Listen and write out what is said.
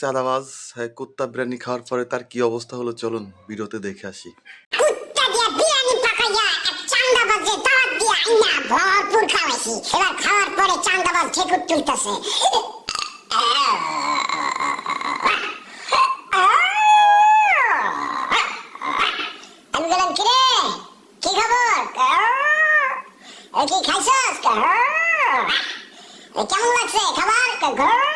চাঁদাবাজ হ্যাঁ, কুত্তা বিরিয়ানি খাওয়ার পরে তার কি অবস্থা হলো চলুন ভিডিওতে দেখে আসি। আমি কেমন লাগছে? খাবার?